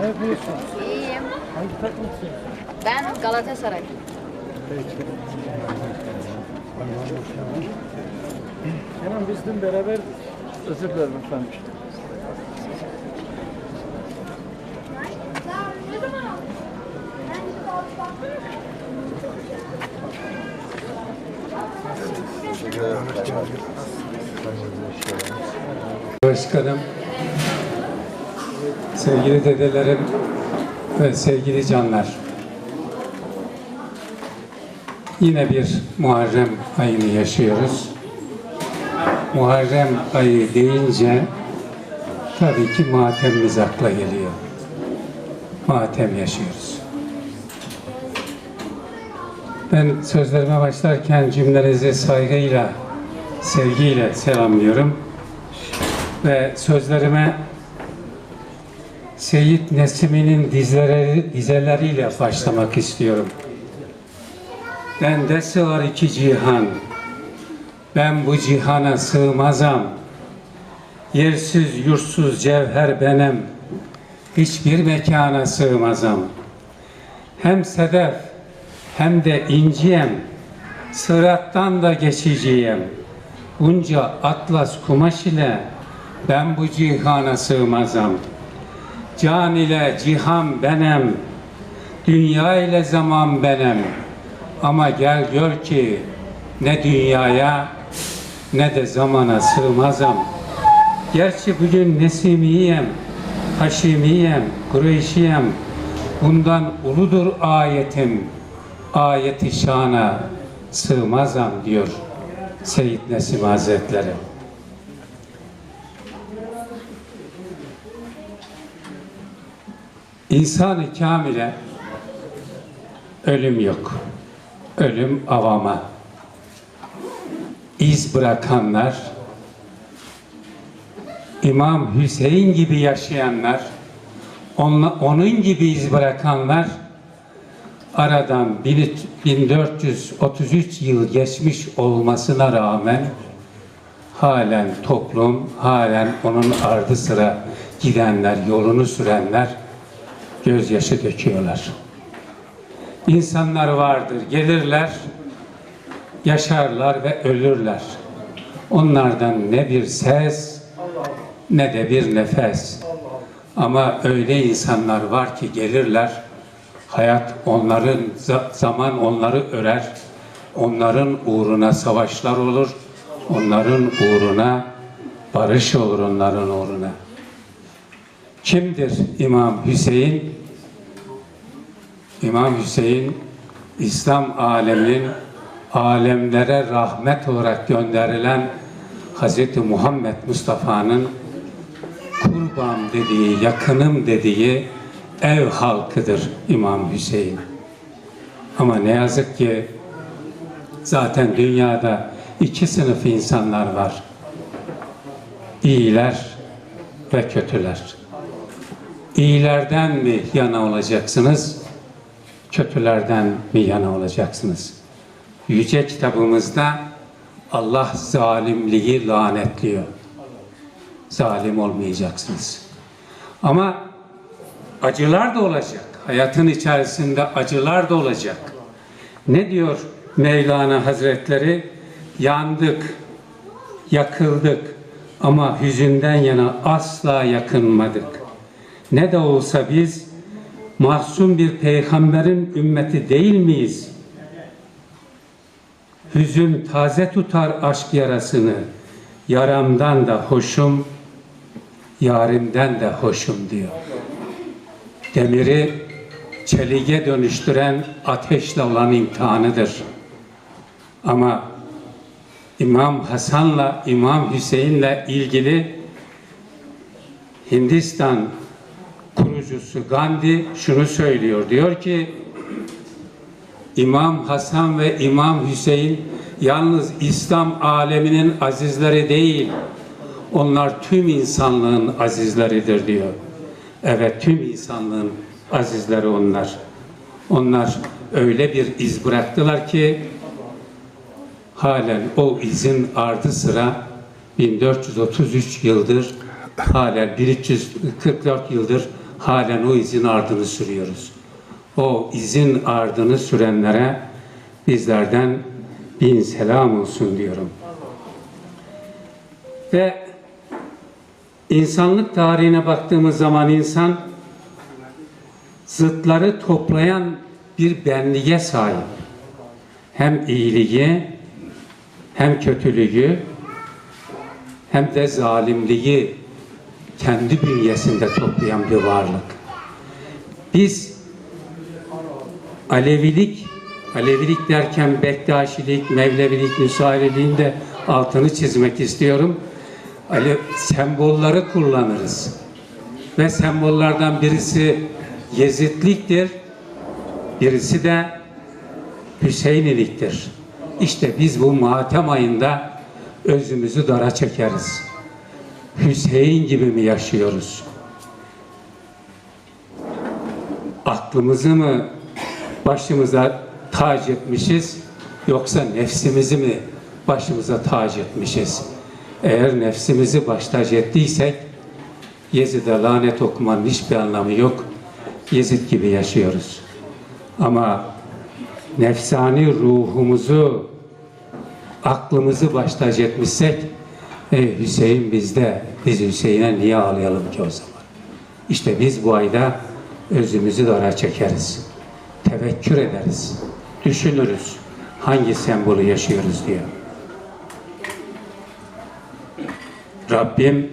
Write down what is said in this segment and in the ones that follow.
Ne yapıyorsun? İyiyim. Hangi takımsın? Ben Galatasaray. Peki. Kenan biz dün beraber özür dilerim efendim. Başkanım, sevgili dedelerim ve sevgili canlar. Yine bir Muharrem ayını yaşıyoruz. Muharrem ayı deyince tabii ki matemimiz akla geliyor. Matem yaşıyoruz. Ben sözlerime başlarken cümlenizi saygıyla, sevgiyle selamlıyorum ve sözlerime Seyit Nesimi'nin dizleri, dizeleriyle başlamak istiyorum. Bende sığar iki cihan, ben bu cihana sığmazam. Yersiz yursuz cevher benim, hiçbir mekana sığmazam. Hem sedef hem de inciyem, sırattan da geçiciyem. Bunca atlas kumaş ile ben bu cihana sığmazam. Can ile cihan benim, dünya ile zaman benim. Ama gel gör ki ne dünyaya ne de zamana sığmazam. Gerçi bugün Nesimiyem, Haşimiyem, Kureyşiyem. Bundan uludur ayetim, ayeti şana sığmazam diyor Seyyid Nesim Hazretleri. İnsan-ı kamile ölüm yok. Ölüm avama. İz bırakanlar, İmam Hüseyin gibi yaşayanlar, onla- onun gibi iz bırakanlar aradan 1433 yıl geçmiş olmasına rağmen halen toplum, halen onun ardı sıra gidenler, yolunu sürenler gözyaşı döküyorlar. İnsanlar vardır, gelirler, yaşarlar ve ölürler. Onlardan ne bir ses ne de bir nefes. Ama öyle insanlar var ki gelirler, hayat onların, za- zaman onları örer, onların uğruna savaşlar olur, onların uğruna barış olur onların uğruna. Kimdir İmam Hüseyin? İmam Hüseyin İslam aleminin alemlere rahmet olarak gönderilen Hz. Muhammed Mustafa'nın kurban dediği, yakınım dediği ev halkıdır İmam Hüseyin. Ama ne yazık ki zaten dünyada iki sınıf insanlar var. İyiler ve kötüler. İyilerden mi yana olacaksınız, kötülerden mi yana olacaksınız? Yüce kitabımızda Allah zalimliği lanetliyor. Zalim olmayacaksınız. Ama acılar da olacak. Hayatın içerisinde acılar da olacak. Ne diyor Mevlana Hazretleri? Yandık, yakıldık ama hüzünden yana asla yakınmadık. Ne de olsa biz masum bir peygamberin ümmeti değil miyiz? Hüzün taze tutar aşk yarasını. Yaramdan da hoşum, yarimden de hoşum diyor. Demiri çelige dönüştüren ateşle olan imtihanıdır. Ama İmam Hasan'la İmam Hüseyin'le ilgili Hindistan kurucusu Gandhi şunu söylüyor. Diyor ki İmam Hasan ve İmam Hüseyin yalnız İslam aleminin azizleri değil, onlar tüm insanlığın azizleridir diyor. Evet tüm insanlığın azizleri onlar. Onlar öyle bir iz bıraktılar ki halen o izin ardı sıra 1433 yıldır halen 1344 yıldır halen o izin ardını sürüyoruz. O izin ardını sürenlere bizlerden bin selam olsun diyorum. Ve insanlık tarihine baktığımız zaman insan zıtları toplayan bir benliğe sahip. Hem iyiliği hem kötülüğü hem de zalimliği kendi bünyesinde toplayan bir varlık. Biz Alevilik, Alevilik derken Bektaşilik, Mevlevilik, Nusayrililiğin de altını çizmek istiyorum. Ale, sembolları kullanırız. Ve sembollardan birisi Yezidliktir, birisi de Hüseyiniliktir. İşte biz bu matem ayında özümüzü dara çekeriz. Hüseyin gibi mi yaşıyoruz? Aklımızı mı başımıza tac etmişiz yoksa nefsimizi mi başımıza tac etmişiz? Eğer nefsimizi baş tac ettiysek Yezid'e lanet okumanın hiçbir anlamı yok. Yezid gibi yaşıyoruz. Ama nefsani ruhumuzu, aklımızı baş tac etmişsek, e, Hüseyin bizde, biz Hüseyin'e niye ağlayalım ki o zaman? İşte biz bu ayda özümüzü dara çekeriz. Tevekkür ederiz. Düşünürüz. Hangi sembolü yaşıyoruz diye. Rabbim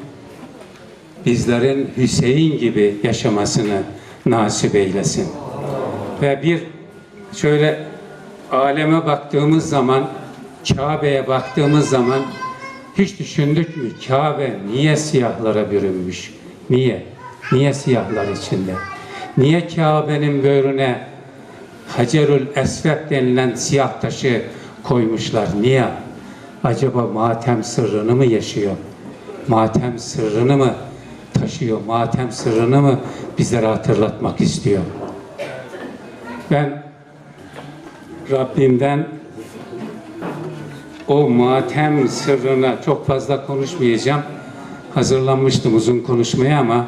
bizlerin Hüseyin gibi yaşamasını nasip eylesin. Ve bir şöyle aleme baktığımız zaman, Kabe'ye baktığımız zaman hiç düşündük mü Kabe niye siyahlara bürünmüş? Niye? Niye siyahlar içinde? Niye Kabe'nin böğrüne Hacerül Esved denilen siyah taşı koymuşlar? Niye? Acaba matem sırrını mı yaşıyor? Matem sırrını mı taşıyor? Matem sırrını mı bizlere hatırlatmak istiyor? Ben Rabbimden o matem sırrına çok fazla konuşmayacağım. Hazırlanmıştım uzun konuşmaya ama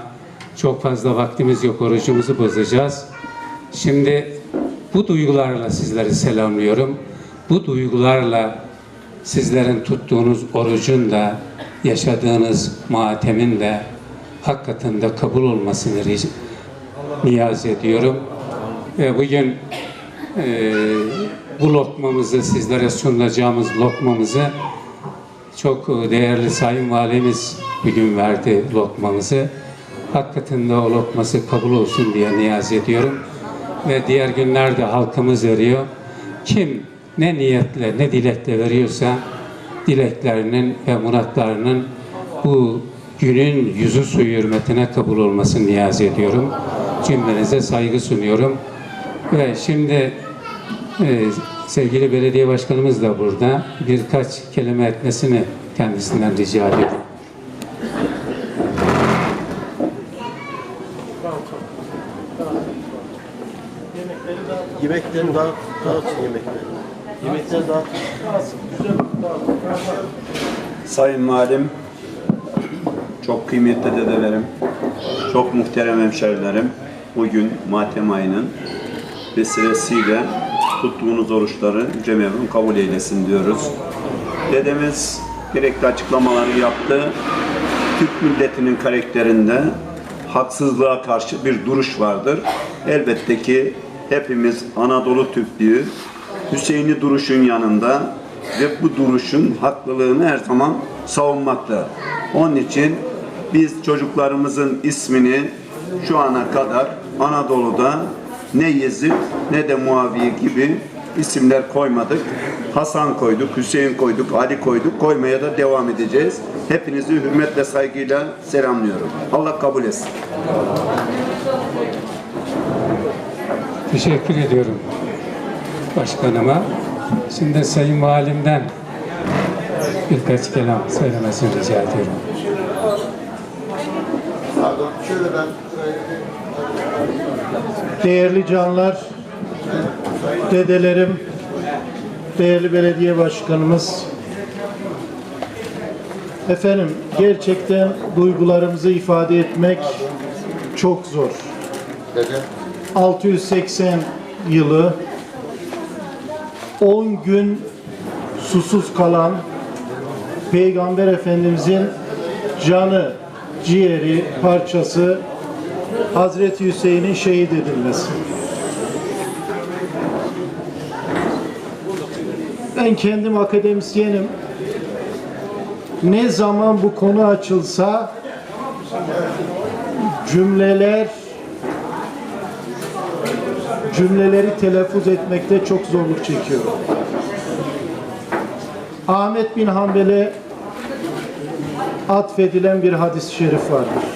çok fazla vaktimiz yok. Orucumuzu bozacağız. Şimdi bu duygularla sizleri selamlıyorum. Bu duygularla sizlerin tuttuğunuz orucun da yaşadığınız matemin de hakikaten de kabul olmasını niyaz ediyorum. Ve bugün bu lokmamızı sizlere sunacağımız lokmamızı çok değerli Sayın Valimiz bugün verdi lokmamızı. Hakikaten de o lokması kabul olsun diye niyaz ediyorum. Ve diğer günlerde halkımız veriyor. Kim ne niyetle ne dilekle veriyorsa dileklerinin ve muratlarının bu günün yüzü suyu hürmetine kabul olmasını niyaz ediyorum. Cümlenize saygı sunuyorum. Ve şimdi e, sevgili belediye başkanımız da burada. Birkaç kelime etmesini kendisinden rica ediyorum. Yemekleri dağıt, dağıtın yemekleri. Yemekleri dağıt. Sayın Valim, çok kıymetli dedelerim, çok muhterem hemşerilerim, bugün Matem ayının vesilesiyle tuttuğunuz oruçları Yüce kabul eylesin diyoruz. Dedemiz gerekli açıklamaları yaptı. Türk milletinin karakterinde haksızlığa karşı bir duruş vardır. Elbette ki hepimiz Anadolu Türklüğü Hüseyin'i duruşun yanında ve bu duruşun haklılığını her zaman savunmakta. Onun için biz çocuklarımızın ismini şu ana kadar Anadolu'da ne Yezid ne de Muaviye gibi isimler koymadık. Hasan koyduk, Hüseyin koyduk, Ali koyduk. Koymaya da devam edeceğiz. Hepinizi hürmetle, saygıyla selamlıyorum. Allah kabul etsin. Teşekkür ediyorum başkanıma. Şimdi Sayın Valimden birkaç kelam söylemesini rica ediyorum. Pardon, şöyle ben değerli canlar, dedelerim, değerli belediye başkanımız, efendim gerçekten duygularımızı ifade etmek çok zor. 680 yılı 10 gün susuz kalan Peygamber Efendimizin canı, ciğeri, parçası Hazreti Hüseyin'in şehit edilmesi. Ben kendim akademisyenim. Ne zaman bu konu açılsa cümleler cümleleri telaffuz etmekte çok zorluk çekiyorum. Ahmet bin Hanbel'e atfedilen bir hadis-i şerif vardır.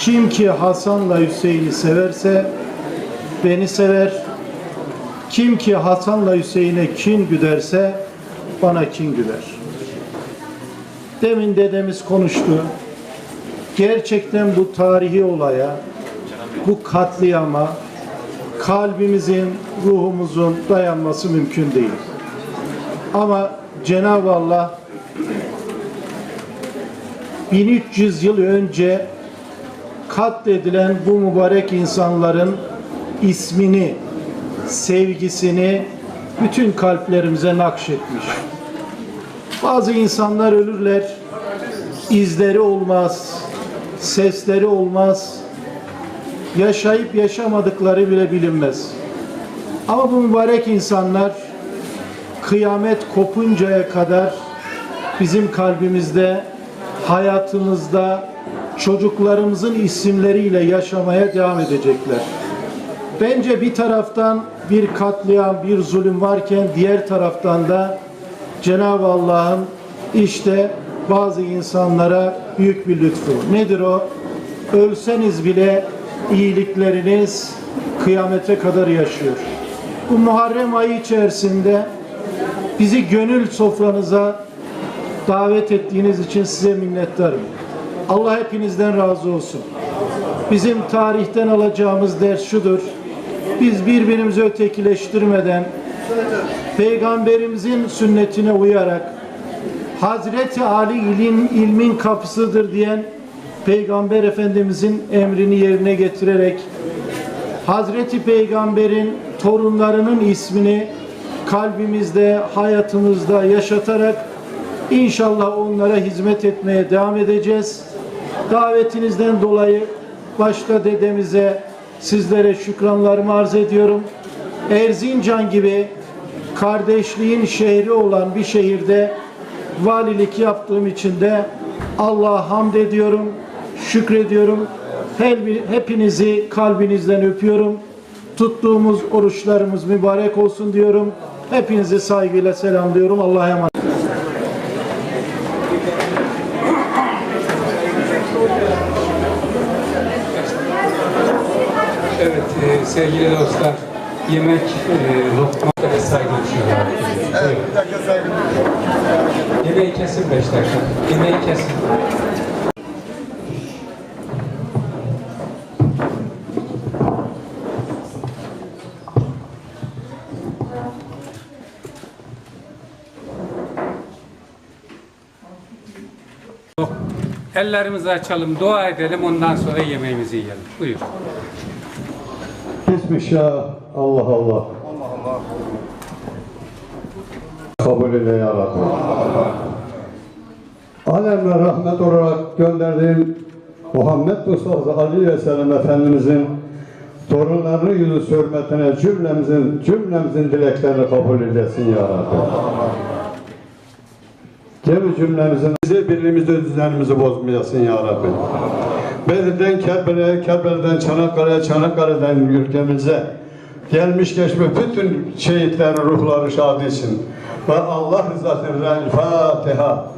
Kim ki Hasan'la Hüseyin'i severse beni sever. Kim ki Hasan'la Hüseyin'e kin güderse bana kin güder. Demin dedemiz konuştu. Gerçekten bu tarihi olaya, bu katliama kalbimizin, ruhumuzun dayanması mümkün değil. Ama Cenab-ı Allah 1300 yıl önce katledilen bu mübarek insanların ismini, sevgisini bütün kalplerimize nakşetmiş. Bazı insanlar ölürler, izleri olmaz, sesleri olmaz, yaşayıp yaşamadıkları bile bilinmez. Ama bu mübarek insanlar kıyamet kopuncaya kadar bizim kalbimizde, hayatımızda çocuklarımızın isimleriyle yaşamaya devam edecekler. Bence bir taraftan bir katliam, bir zulüm varken diğer taraftan da Cenab-ı Allah'ın işte bazı insanlara büyük bir lütfu. Nedir o? Ölseniz bile iyilikleriniz kıyamete kadar yaşıyor. Bu Muharrem ayı içerisinde bizi gönül sofranıza davet ettiğiniz için size minnettarım. Allah hepinizden razı olsun. Bizim tarihten alacağımız ders şudur. Biz birbirimizi ötekileştirmeden Peygamberimizin sünnetine uyarak Hazreti Ali ilim, ilmin kapısıdır diyen Peygamber Efendimizin emrini yerine getirerek Hazreti Peygamber'in torunlarının ismini kalbimizde, hayatımızda yaşatarak inşallah onlara hizmet etmeye devam edeceğiz. Davetinizden dolayı başta dedemize, sizlere şükranlarımı arz ediyorum. Erzincan gibi kardeşliğin şehri olan bir şehirde valilik yaptığım için de Allah'a hamd ediyorum, şükrediyorum. Hepinizi kalbinizden öpüyorum. Tuttuğumuz oruçlarımız mübarek olsun diyorum. Hepinizi saygıyla selamlıyorum. Allah'a emanet. Evet e, sevgili dostlar, yemek e, lokma ve saygı duyuyorlar. Evet, bir dakika saygı Yemeği kesin beş dakika. Yemeği kesin. Ellerimizi açalım, dua edelim, ondan sonra yemeğimizi yiyelim. Buyur. Bismillah. Allah Allah. Kabul eyle ya Rabbi. Alemle rahmet olarak gönderdiğin Muhammed Mustafa Sellem Efendimizin torunlarını yüzü hürmetine cümlemizin cümlemizin dileklerini kabul eylesin ya Rabbi. Cemi cümlemizin bizi birliğimizde düzenimizi bozmayasın ya Rabbi. Bedir'den Kerbela'ya, Kerbela'dan Çanakkale'ye, Çanakkale'den ülkemize gelmiş geçmiş bütün şehitlerin ruhları şad etsin. Ve Allah rızası için Fatiha.